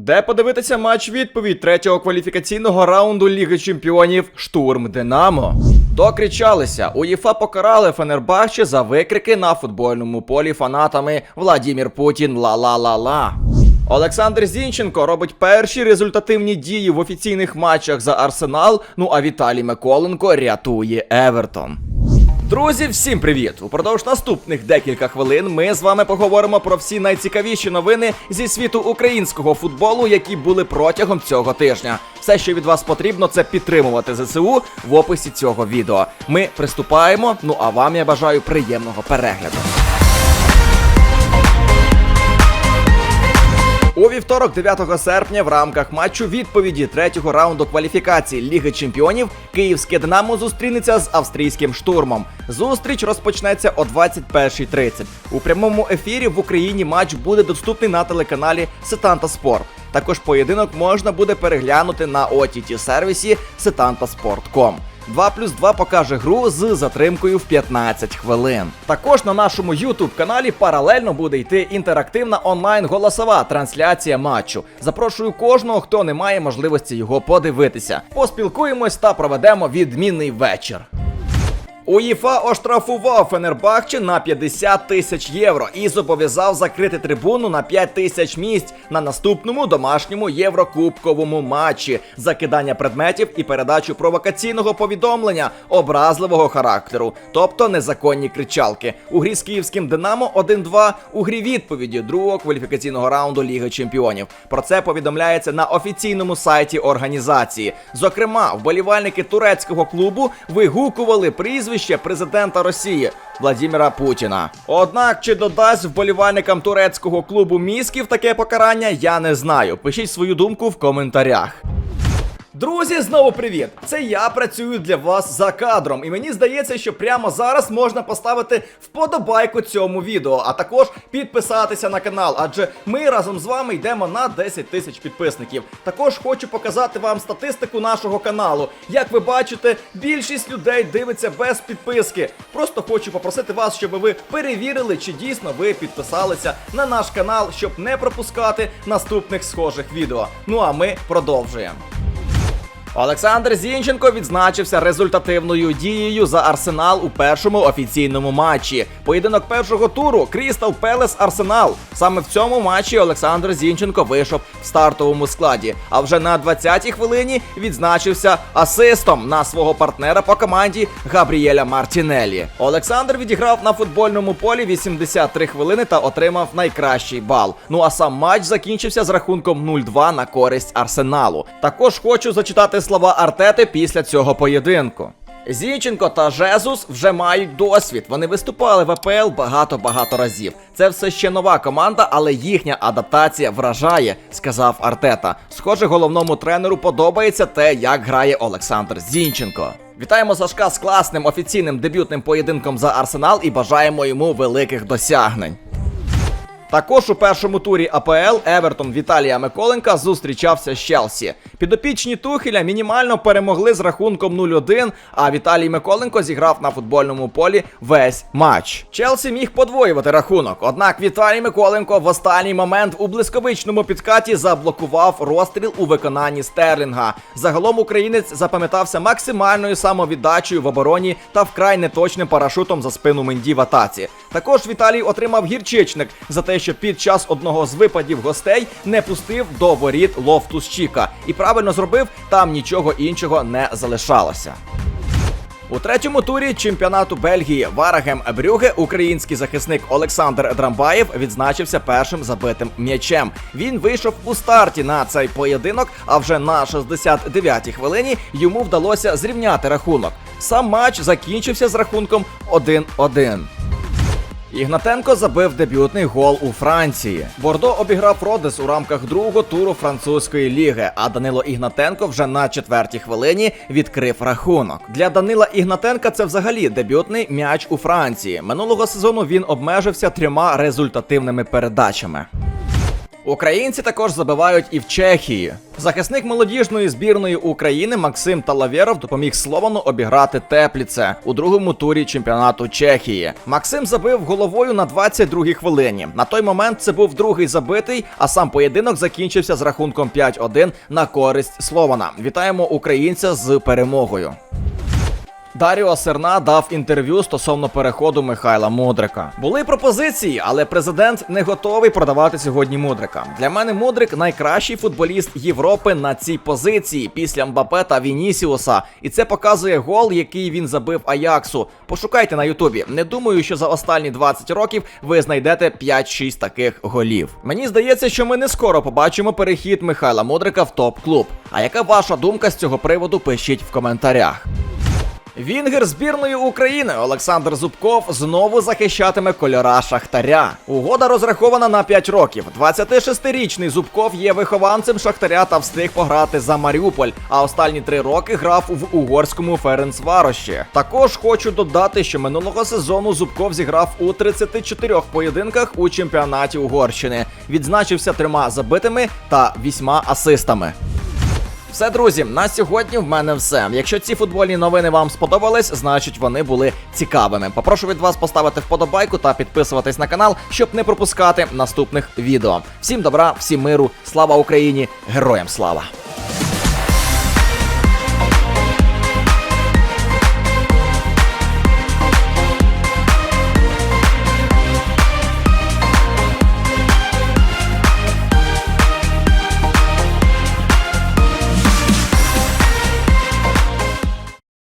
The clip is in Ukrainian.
Де подивитися матч відповідь третього кваліфікаційного раунду Ліги Чемпіонів Штурм Динамо. Докричалися. УЄФА покарали Фенербахче за викрики на футбольному полі фанатами Владімір Путін ла-ла-ла-ла. Олександр Зінченко робить перші результативні дії в офіційних матчах за Арсенал. Ну а Віталій Миколенко рятує Евертон. Друзі, всім привіт! Упродовж наступних декілька хвилин ми з вами поговоримо про всі найцікавіші новини зі світу українського футболу, які були протягом цього тижня. Все, що від вас потрібно, це підтримувати ЗСУ в описі цього відео. Ми приступаємо. Ну а вам я бажаю приємного перегляду. Вівторок, 9 серпня, в рамках матчу відповіді третього раунду кваліфікації Ліги Чемпіонів Київське Динамо зустрінеться з австрійським штурмом. Зустріч розпочнеться о 21.30. У прямому ефірі в Україні матч буде доступний на телеканалі Сетанта Спорт. Також поєдинок можна буде переглянути на ott сервісі setantasport.com. 2 плюс 2 покаже гру з затримкою в 15 хвилин. Також на нашому YouTube каналі паралельно буде йти інтерактивна онлайн голосова трансляція матчу. Запрошую кожного, хто не має можливості його подивитися. Поспілкуємось та проведемо відмінний вечір. УЄФА оштрафував Фенербахче на 50 тисяч євро і зобов'язав закрити трибуну на 5 тисяч місць на наступному домашньому єврокубковому матчі, закидання предметів і передачу провокаційного повідомлення образливого характеру, тобто незаконні кричалки. У грі з київським Динамо 1-2 у грі відповіді другого кваліфікаційного раунду Ліги Чемпіонів. Про це повідомляється на офіційному сайті організації. Зокрема, вболівальники турецького клубу вигукували прізвище президента Росії Владіміра Путіна. Однак, чи додасть вболівальникам турецького клубу місків таке покарання, я не знаю. Пишіть свою думку в коментарях. Друзі, знову привіт! Це я працюю для вас за кадром, і мені здається, що прямо зараз можна поставити вподобайку цьому відео, а також підписатися на канал, адже ми разом з вами йдемо на 10 тисяч підписників. Також хочу показати вам статистику нашого каналу. Як ви бачите, більшість людей дивиться без підписки. Просто хочу попросити вас, щоб ви перевірили, чи дійсно ви підписалися на наш канал, щоб не пропускати наступних схожих відео. Ну а ми продовжуємо. Олександр Зінченко відзначився результативною дією за Арсенал у першому офіційному матчі. Поєдинок першого туру Крістал Пелес Арсенал. Саме в цьому матчі Олександр Зінченко вийшов в стартовому складі. А вже на 20-й хвилині відзначився асистом на свого партнера по команді Габріеля Мартінелі. Олександр відіграв на футбольному полі 83 хвилини та отримав найкращий бал. Ну а сам матч закінчився з рахунком 0-2 на користь Арсеналу. Також хочу зачитати слова Артети після цього поєдинку. Зінченко та Жезус вже мають досвід. Вони виступали в АПЛ багато-багато разів. Це все ще нова команда, але їхня адаптація вражає, сказав Артета. Схоже, головному тренеру подобається те, як грає Олександр Зінченко. Вітаємо Сашка з класним офіційним дебютним поєдинком за Арсенал і бажаємо йому великих досягнень. Також у першому турі АПЛ Евертон Віталія Миколенка зустрічався з Челсі. Підопічні Тухеля мінімально перемогли з рахунком 0-1, а Віталій Миколенко зіграв на футбольному полі весь матч. Челсі міг подвоювати рахунок, однак Віталій Миколенко в останній момент у блискавичному підкаті заблокував розстріл у виконанні Стерлінга. Загалом українець запам'ятався максимальною самовіддачею в обороні та вкрай неточним парашутом за спину Менді в атаці. Також Віталій отримав гірчичник за те, що під час одного з випадів гостей не пустив до воріт Лофтус Чіка. І правильно зробив, там нічого іншого не залишалося. У третьому турі чемпіонату Бельгії Варагем Брюге український захисник Олександр Драмбаєв відзначився першим забитим м'ячем. Він вийшов у старті на цей поєдинок, а вже на 69-й хвилині йому вдалося зрівняти рахунок. Сам матч закінчився з рахунком 1-1. Ігнатенко забив дебютний гол у Франції. Бордо обіграв Родес у рамках другого туру французької ліги. А Данило Ігнатенко вже на четвертій хвилині відкрив рахунок. Для Данила Ігнатенка це взагалі дебютний м'яч у Франції. Минулого сезону він обмежився трьома результативними передачами. Українці також забивають і в Чехії. Захисник молодіжної збірної України Максим Талавєров допоміг Словану обіграти Тепліце у другому турі чемпіонату Чехії. Максим забив головою на 22-й хвилині. На той момент це був другий забитий, а сам поєдинок закінчився з рахунком 5-1 на користь Слована. Вітаємо українця з перемогою. Даріо Серна дав інтерв'ю стосовно переходу Михайла Мудрика. Були пропозиції, але президент не готовий продавати сьогодні Мудрика. Для мене Мудрик найкращий футболіст Європи на цій позиції після Мбапе та Вінісіуса. І це показує гол, який він забив Аяксу. Пошукайте на Ютубі. Не думаю, що за останні 20 років ви знайдете 5-6 таких голів. Мені здається, що ми не скоро побачимо перехід Михайла Мудрика в топ-клуб. А яка ваша думка з цього приводу? Пишіть в коментарях. Вінгер збірної України Олександр Зубков знову захищатиме кольора Шахтаря. Угода розрахована на 5 років. 26-річний Зубков є вихованцем Шахтаря та встиг пограти за Маріуполь. А останні три роки грав в угорському Ференцварощі. Також хочу додати, що минулого сезону Зубков зіграв у 34 поєдинках у чемпіонаті Угорщини. Відзначився трьома забитими та вісьма асистами. Все, друзі, на сьогодні в мене все. Якщо ці футбольні новини вам сподобались, значить вони були цікавими. Попрошу від вас поставити вподобайку та підписуватись на канал, щоб не пропускати наступних відео. Всім добра, всім миру, слава Україні, героям слава!